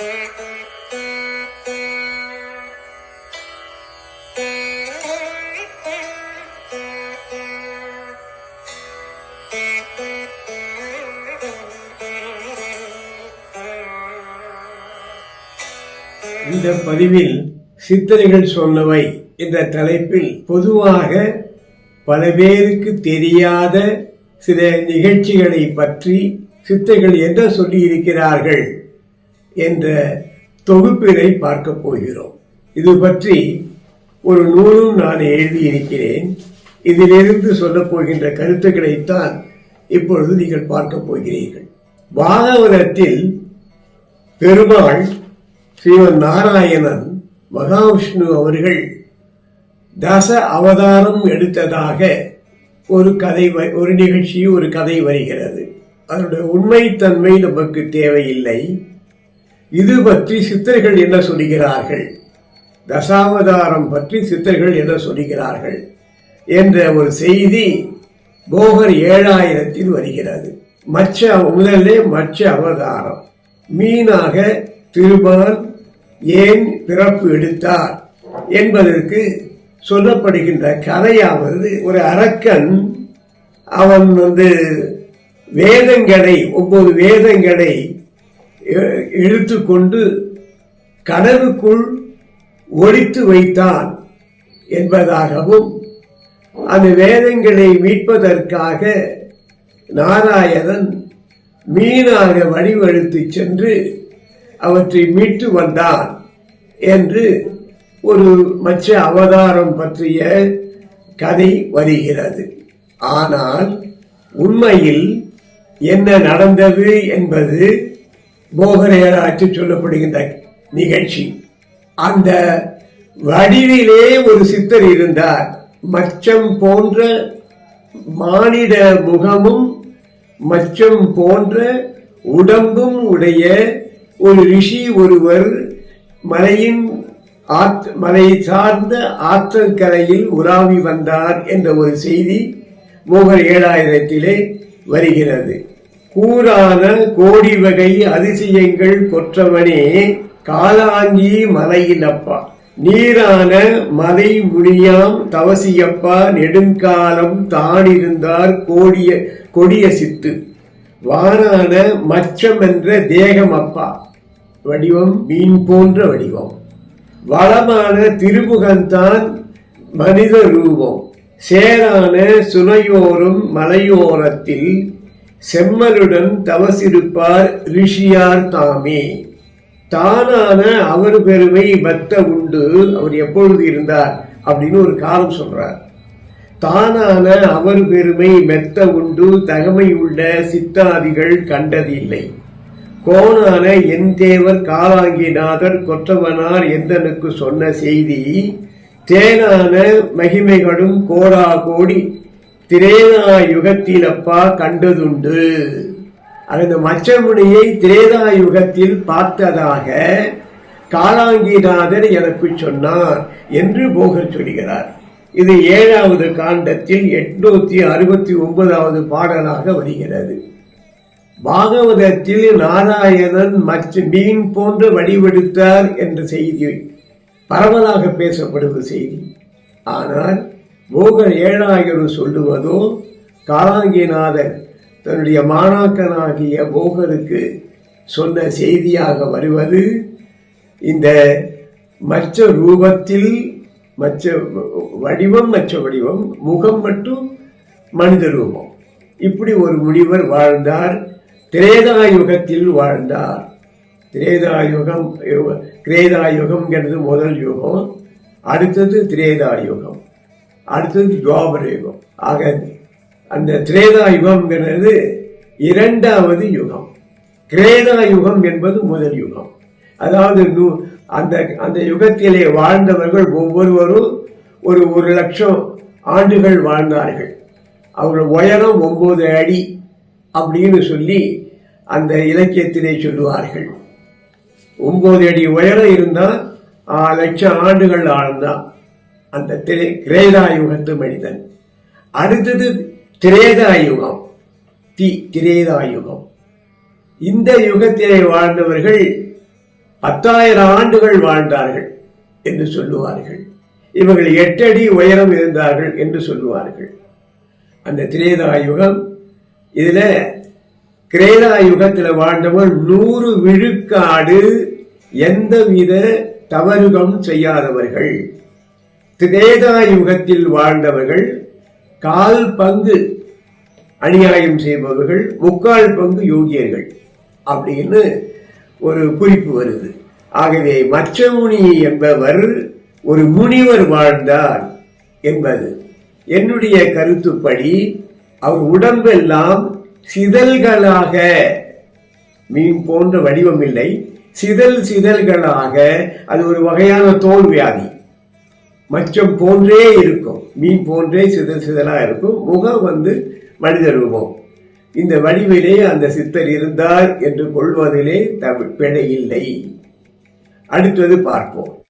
இந்த பதிவில் சித்தர்கள் சொன்னவை என்ற தலைப்பில் பொதுவாக பல பேருக்கு தெரியாத சில நிகழ்ச்சிகளை பற்றி சித்தர்கள் என்ன சொல்லியிருக்கிறார்கள்? என்ற தொகுப்பினை பார்க்க போகிறோம். இது பற்றி ஒரு நூலும் நான் எழுதியிருக்கிறேன். இதிலிருந்து சொல்லப்போகின்ற கருத்துக்களைத்தான் இப்பொழுது நீங்கள் பார்க்க போகிறீர்கள். பாகவதத்தில் பெருமாள் ஸ்ரீமன் நாராயணன் மகாவிஷ்ணு அவர்கள் தச அவதாரம் எடுத்ததாக ஒரு கதை வ- ஒரு நிகழ்ச்சி ஒரு கதை வருகிறது. அதனுடைய உண்மைத்தன்மை நமக்கு தேவையில்லை. இது பற்றி சித்தர்கள் என்ன சொல்கிறார்கள் தசாவதாரம் பற்றி சித்தர்கள் என்ன சொல்கிறார்கள் என்ற ஒரு செய்தி போகர் ஏழாயிரத்தில் வருகிறது. மச்ச முதலே மச்ச அவதாரம். மீனாக திருமால் ஏன் பிறப்பு எடுத்தார் என்பதற்கு சொல்லப்படுகின்ற கதையாவது ஒரு அரக்கன் அவன் வந்து வேதங்களை ஒவ்வொரு வேதங்களை எ- இழுத்துக்கொண்டு கடலுக்குள் ஒழித்து வைத்தான் என்பதாகவும் அந்த வேதங்களை மீட்பதற்காக நாராயணன் மீனாக வழிவழுத்து சென்று அவற்றை மீட்டு வந்தான் என்று ஒரு மச்ச அவதாரம் பற்றிய கதை வருகிறது. ஆனால் உண்மையில் என்ன நடந்தது என்பது போகரையராட்சி சொல்லப்படுகின்ற நிகழ்ச்சி. அந்த வடிவிலே ஒரு சித்தர் இருந்தார். மச்சம் போன்ற மானிட முகமும் மச்சம் போன்ற உடம்பும் உடைய ஒரு ரிஷி ஒருவர் மலையின் ஆத் மலை சார்ந்த ஆற்றல் கரையில் உலாவி வந்தார் என்ற ஒரு செய்தி மோகர் ஏழாயிரத்திலே வருகிறது. கூறான கோடி வகை அதிசயங்கள் கொற்றவனே காலாங்கி மலையிலப்பா. நீரான மலை முடியாம் தவசியப்பா நெடுங்காலம் தானிருந்தார் கோடிய கொடிய சித்து வாரான மச்சம் என்ற தேகம் அப்பா வடிவம் மீன் போன்ற வடிவம். வளமான திருமுகந்தான் மனித ரூபம். சேரான சுனையோரும் மலையோரத்தில் செம்மலுடன் தவசிருப்பார் ரிஷியார் தாமே. தானான அவர் பெருமை பக்த உண்டு. அவர் எப்பொழுது இருந்தார் அப்படின்னு ஒரு காலம் சொல்றார். தானான அவர் பெருமை மெத்த உண்டு. தகமை உள்ள சித்தாதிகள் கண்டதில்லை. கோணான என் தேவர் காலாங்கிநாதர் கொற்றவனார் எந்தனுக்கு சொன்ன செய்தி தேனான மகிமைகளும் கோடா கோடி திரேதா யுகத்திலப்பா கண்டதுண்டு. அந்த மச்சமுனியை திரேதா யுகத்தில் பார்த்ததாக காலாங்கிநாதர் எனக்கு சொன்னார் என்று போகர் சொல்கிறார். இது ஏழாவது காண்டத்தில் எட்நூத்தி அறுபத்தி ஒன்பதாவது பாடலாக வருகிறது. பாகவதத்தில் நாராயணன் மற்ற மீன் போன்று வடிவெடுத்தார் என்ற செய்தி பரவலாக பேசப்படுவது செய்தி. ஆனால் மூக ஏழாயிரம் சொல்லுவதோ காலாங்கிநாதர் தன்னுடைய மாணாக்கனாகிய போகருக்கு சொன்ன செய்தியாக வருவது இந்த மற்ற ரூபத்தில் மற்ற வடிவம் மற்ற வடிவம் முகம் மட்டும் மனித ரூபம். இப்படி ஒரு முனிவர் வாழ்ந்தார் திரேதா யுகத்தில் வாழ்ந்தார் திரேதா யுகம் யுக- முதல் யுகம் அடுத்தது திரேதா யுகம் அடுத்தது துவாபர யுகம் ஆக அந்த திரேதா யுகம்ங்கிறது இரண்டாவது யுகம். கிரேதா யுகம் என்பது முதல் யுகம். அதாவது நூ- அந்த அந்த யுகத்திலே வாழ்ந்தவர்கள் ஒவ்வொருவரும் ஒரு ஒரு லட்சம் ஆண்டுகள் வாழ்ந்தார்கள். அவர்கள் உயரம் ஒன்பது அடி அப்படின்னு சொல்லி அந்த இலக்கியத்திலே சொல்லுவார்கள். ஒன்பது அடி உயரம் இருந்தால் லட்சம் ஆண்டுகள் ஆழ்ந்தான். அந்த திரே கிரேதா யுகத்து மனிதன். அடுத்தது திரேதா யுகம் தி திரேதாயுகம். இந்த யுகத்திலே வாழ்ந்தவர்கள் பத்தாயிரம் ஆண்டுகள் வாழ்ந்தார்கள் என்று சொல்லுவார்கள். இவர்கள் எட்டடி உயரம் இருந்தார்கள் என்று சொல்லுவார்கள். அந்த திரேதா யுகம் இதுல கிரேதா யுகத்தில் வாழ்ந்தவர் நூறு விழுக்காடு எந்தவித தவறுகம் செய்யாதவர்கள். திரேதா யுகத்தில் வாழ்ந்தவர்கள் கால் பங்கு அநியாயம் செய்பவர்கள் முக்கால் பங்கு யோகியர்கள். அப்படின்னு ஒரு குறிப்பு வருது. ஆகவே மச்சமுனி என்பவர் ஒரு முனிவர் வாழ்ந்தார் என்பது. என்னுடைய கருத்துப்படி அவர் உடம்பெல்லாம் சிதல்களாக மீன் போன்ற வடிவம் இல்லை. சிதல் சிதல்களாக அது ஒரு வகையான தோல் வியாதி. மச்சம் போன்றே இருக்கும். மீன் போன்றே சிதல் சிதலாக இருக்கும். முகம் வந்து மனித ரூபம். இந்த வடிவிலே அந்த சித்தர் இருந்தார் என்று கொள்வதிலே தமிழ் பிழை இல்லை. அடுத்தது பார்ப்போம்.